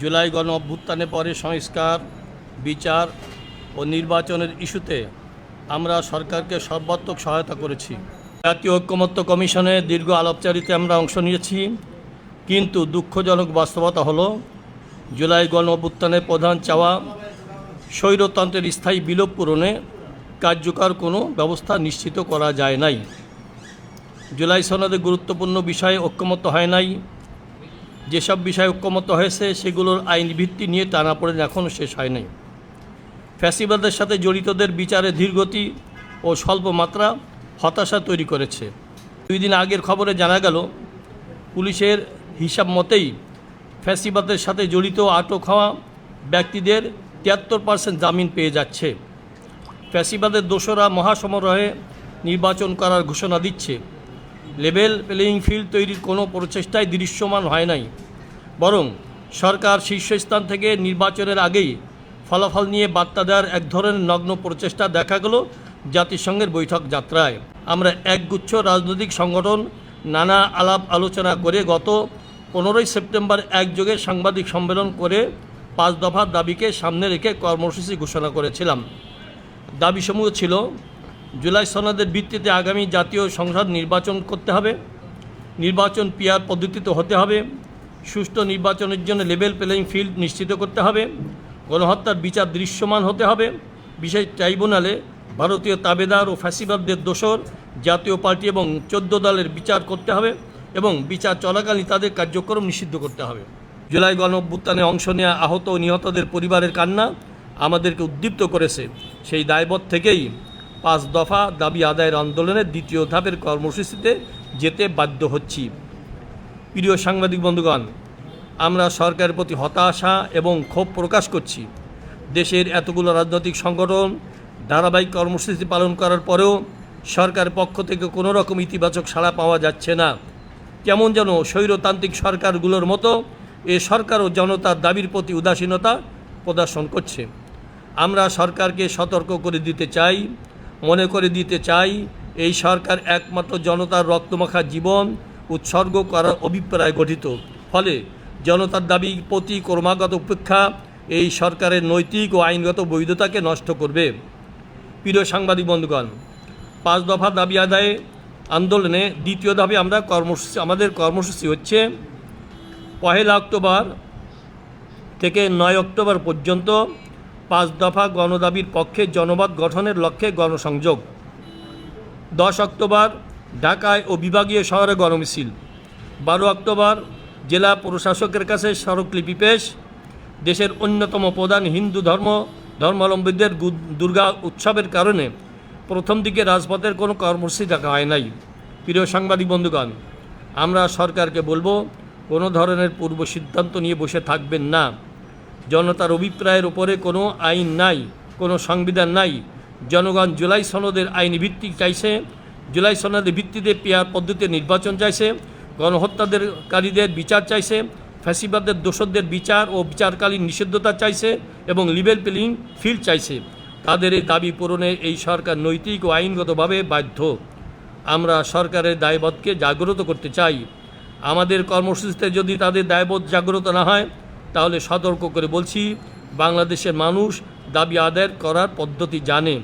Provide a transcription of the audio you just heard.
জুলাই গণ অভ্যুত্থানে পরে সংস্কার, বিচার ও নির্বাচনের ইস্যুতে আমরা সরকারকে সর্বাত্মক সহায়তা করেছি। জাতীয় ঐক্যমত্য কমিশনে দীর্ঘ আলাপচারিতে আমরা অংশ নিয়েছি, কিন্তু দুঃখজনক বাস্তবতা হলো, জুলাই গণ অভ্যুত্থানের প্রধান চাওয়া স্বৈরতন্ত্রের স্থায়ী বিলোপ পূরণে কার্যকর কোনো ব্যবস্থা নিশ্চিত করা যায় নাই। জুলাই সনদে গুরুত্বপূর্ণ বিষয়ে ঐক্যমত্য হয় নাই। যেসব বিষয়ে ঐক্যমত্য হয়েছে, সেগুলোর আইন ভিত্তি নিয়ে টানাপোড়েন এখনও শেষ হয় নাই। ফ্যাসিবাদের সাথে জড়িতদের বিচারে ধীরগতি ও স্বল্প মাত্রা হতাশা তৈরি করেছে। দুই দিন আগের খবরে জানা গেল, পুলিশের হিসাব মতেই ফ্যাসিবাদের সাথে জড়িত আটক হওয়া ব্যক্তিদের তিয়াত্তর পার্সেন্ট জামিন পেয়ে যাচ্ছে। ফ্যাসিবাদের দোসরা মহাসমারোহে নির্বাচন করার ঘোষণা দিচ্ছে। লেভেল প্লেয়িং ফিল্ড তৈরির কোনো প্রচেষ্টাই দৃশ্যমান হয় নাই। বরং সরকার শীর্ষস্থান থেকে নির্বাচনের আগেই ফলাফল নিয়ে বার্তা দেওয়ার এক ধরনের নগ্ন প্রচেষ্টা দেখা গেল জাতিসংঘের বৈঠক যাত্রায়। আমরা একগুচ্ছ রাজনৈতিক সংগঠন নানা আলাপ আলোচনা করে গত পনেরোই সেপ্টেম্বর একযোগে সাংবাদিক সম্মেলন করে পাঁচ দফার দাবিকে সামনে রেখে কর্মসূচি ঘোষণা করেছিলাম। দাবিসমূহ ছিল জুলাই সনদের ভিত্তিতে আগামী জাতীয় সংসদ নির্বাচন করতে হবে। নির্বাচন পিয়ার পদ্ধতিতে হতে হবে। সুষ্ঠু নির্বাচনের জন্য লেভেল প্লেয়িং ফিল্ড নিশ্চিত করতে হবে। গণহত্যার বিচার দৃশ্যমান হতে হবে। বিশেষ ট্রাইব্যুনালে ভারতীয় তাবেদার ও ফ্যাসিবাদদের দোষর জাতীয় পার্টি এবং চোদ্দ দলের বিচার করতে হবে এবং বিচার চলাকালীন তাদের কার্যক্রম নিষিদ্ধ করতে হবে। জুলাই গণ অভ্যুত্থানে অংশ নেওয়া আহত ও নিহতদের পরিবারের কান্না আমাদেরকে উদ্দীপ্ত করেছে। সেই দায়বদ্ধ থেকেই পাঁচ দফা দাবি আদায়ের আন্দোলনের দ্বিতীয় ধাপের কর্মসূচিতে যেতে বাধ্য হচ্ছি। প্রিয় সাংবাদিক বন্ধুগণ, আমরা সরকারের প্রতি হতাশা এবং ক্ষোভ প্রকাশ করছি। দেশের এতগুলো রাজনৈতিক সংগঠন, ধারাবাহিক কর্মসূচি পালন করার পরেও সরকারের পক্ষ থেকে কোনো রকম ইতিবাচক সাড়া পাওয়া যাচ্ছে না। কেমন যেন স্বৈরতান্ত্রিক সরকারগুলোর মতো এ সরকারও জনতার দাবির প্রতি উদাসীনতা প্রদর্শন করছে। আমরা সরকারকে সতর্ক করে দিতে চাই। মনে করে দিতে চাই, এই সরকার একমাত্র জনতার রক্তমাখা জীবন উৎসর্গ করার অভিপ্রায় গঠিত। ফলে জনতার দাবি প্রতি ক্রমাগত উপেক্ষা এই সরকারের নৈতিক ও আইনগত বৈধতাকে নষ্ট করবে। প্রিয় সাংবাদিক বন্ধুগণ, পাঁচ দফা দাবি আদায়ে আন্দোলনে দ্বিতীয় ধাপে আমরা কর্মসূচি আমাদের কর্মসূচি হচ্ছে পহেলা অক্টোবর থেকে নয় অক্টোবর পর্যন্ত পাঁচ দফা গণদাবির পক্ষে জনমত গঠনের লক্ষ্যে গণসংযোগ। দশ অক্টোবর, ঢাকায় ও বিভাগীয় শহরে গণমিছিল। বারো অক্টোবর, জেলা প্রশাসকের কাছে স্মারকলিপি পেশ। দেশের অন্যতম প্রধান হিন্দু ধর্ম, ধর্মাবলম্বীদের দুর্গা উৎসবের কারণে প্রথম দিকে রাজপথের কোনো কর্মসূচি দেখা হয় নাই। প্রিয় সাংবাদিক বন্ধুগণ, আমরা সরকারকে বলব, কোনো ধরনের পূর্ব সিদ্ধান্ত নিয়ে বসে থাকবেন না। জনতার অভিপ্রায়ের উপরে কোনো আইন নাই, কোনো সংবিধান নাই। জনগণ জুলাই সনদের আইনি ভিত্তিক চাইছে, জুলাই সনদের ভিত্তিতে পেয়ার পদ্ধতিতে নির্বাচন চাইছে গণহত্যাদেরকারীদের বিচার চাইছে ফ্যাসিবাদের দোষরদের বিচার ও বিচারকালীন নিষিদ্ধতা চাইছে এবং লিবেল প্লেইং ফিল্ড চাইছে। তাদের এই দাবি পূরণে এই সরকার নৈতিক ও আইনগতভাবে বাধ্য। আমরা সরকারের দায়বদ্ধকে জাগ্রত করতে চাই। আমাদের কর্মসূচিতে যদি তাদের দায়বোধ জাগ্রত না হয় তাহলে সতর্ক করে বলছি বাংলাদেশের মানুষ দাবি আদায় করার পদ্ধতি জানে।